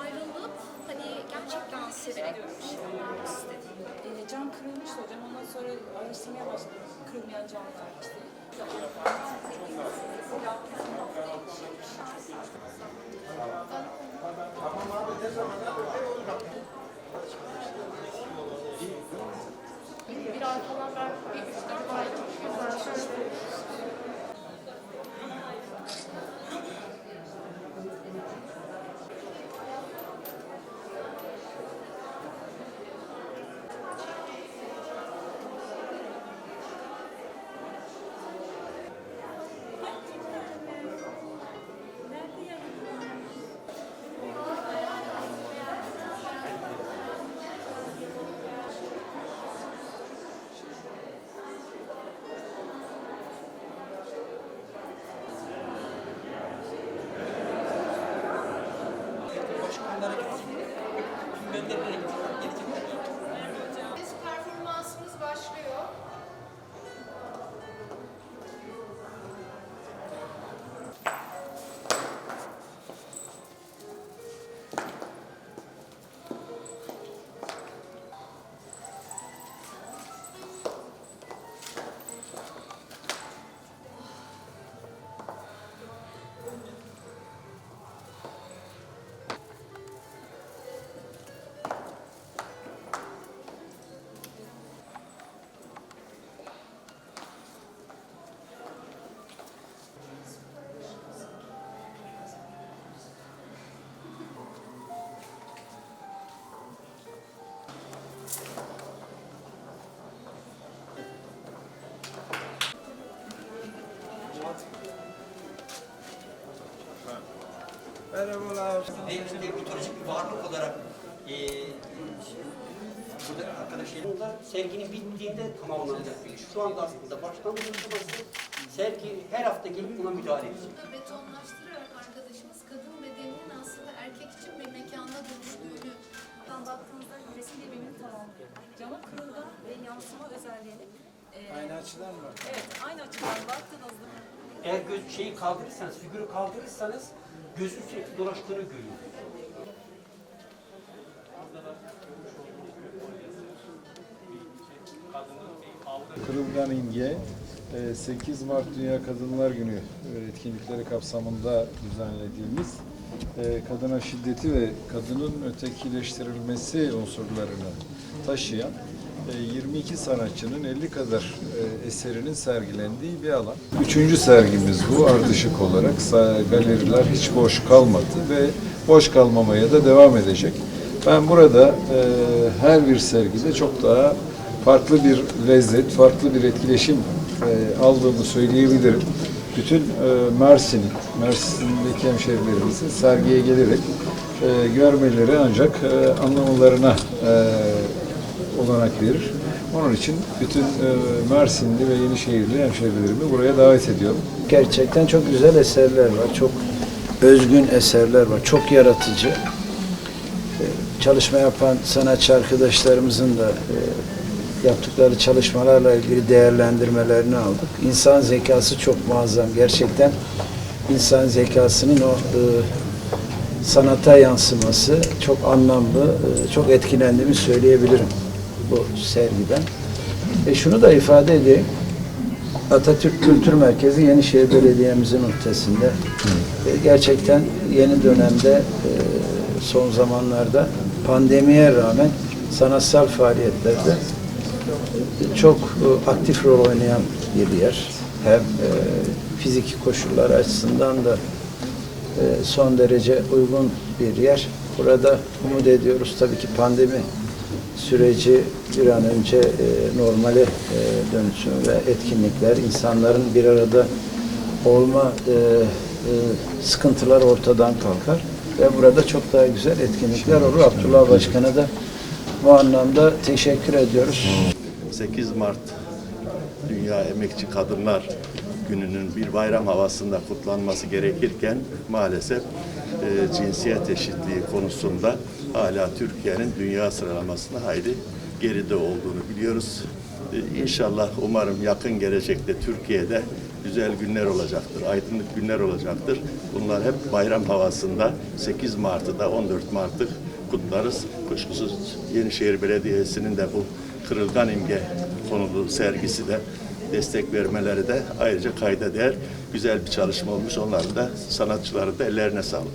ayrılıp hani gerçekten severek yaşamak istedim. Ee, Cam kırılmış hocam. Ondan sonra araştırmaya başladım. Kırılmayan camlar işte. Tamam abi ne zaman ne olacak? Bir ay ben bir üç dört ay çok güzel Performansımız Merhabalar. Devletin bir mitolojik bir varlık olarak eee burada arkadaşlarımla serginin bittiğinde tamamlanacak bir iş. Şu anda aslında başlangıç aşaması sergi her hafta gelip buna müdahale edecek. Burada betonlaştırarak arkadaşımız kadın bedeninin aslında erkek için bir mekana dönüştüğünü baktığımızda resim birbirini tamamlıyor. Camın kırılgan ve yansıma özelliğini e, Aynı açıdan mı? Evet, aynı açıdan baktığınızda Eğer göz şeyi kaldırırsanız, figürü kaldırırsanız gözün sürekli dolaştığını görüyorsunuz. Kırılgan İnge e, 8 Mart Dünya Kadınlar Günü e, etkinlikleri kapsamında düzenlediğimiz e, kadına şiddeti ve kadının ötekileştirilmesi unsurlarını taşıyan e, 22 sanatçının 50 kadar e, eserinin sergilendiği bir alan. Üçüncü sergimiz bu ardışık olarak. Galeriler hiç boş kalmadı ve boş kalmamaya da devam edecek. Ben burada e, her bir sergide çok daha farklı bir lezzet, farklı bir etkileşim e, aldığımı söyleyebilirim. Bütün e, Mersin, Mersin'deki hemşehrilerimizin sergiye gelerek e, görmeleri ancak e, anlamalarına e, olanak verir. Onun için bütün e, Mersinli ve Yenişehirli hemşehrilerimi buraya davet ediyorum. Gerçekten çok güzel eserler var. Çok özgün eserler var. Çok yaratıcı. Ee, Çalışma yapan sanatçı arkadaşlarımızın da e, yaptıkları çalışmalarla ilgili değerlendirmelerini aldık. İnsan zekası çok muazzam. Gerçekten insan zekasının o e, sanata yansıması çok anlamlı, e, çok etkilendiğimi söyleyebilirim bu sergiden. E şunu da ifade edeyim. Atatürk Kültür Merkezi Yenişehir Belediye'mizin ötesinde. E, Gerçekten yeni dönemde e, son zamanlarda pandemiye rağmen sanatsal faaliyetlerde çok e, aktif rol oynayan bir yer. Hem e, fiziki koşullar açısından da e, son derece uygun bir yer. Burada umut ediyoruz tabii ki pandemi süreci bir an önce e, normale e, dönsün ve etkinlikler, insanların bir arada olma e, e, sıkıntılar ortadan kalkar ve burada çok daha güzel etkinlikler olur. Abdullah Başkan'a da bu anlamda teşekkür ediyoruz. 8 Mart Dünya Emekçi Kadınlar Günü'nün bir bayram havasında kutlanması gerekirken maalesef e, cinsiyet eşitliği konusunda hala Türkiye'nin dünya sıralamasında hayli geride olduğunu biliyoruz. E, İnşallah umarım yakın gelecekte Türkiye'de güzel günler olacaktır, aydınlık günler olacaktır. Bunlar hep bayram havasında 8 Mart'ı da 14 Mart'ı kutlarız. Kuşkusuz Yenişehir Belediyesi'nin de bu kırılgan imge konulu sergisi de destek vermeleri de ayrıca kayda değer güzel bir çalışma olmuş. Onların da sanatçıların da ellerine sağlık.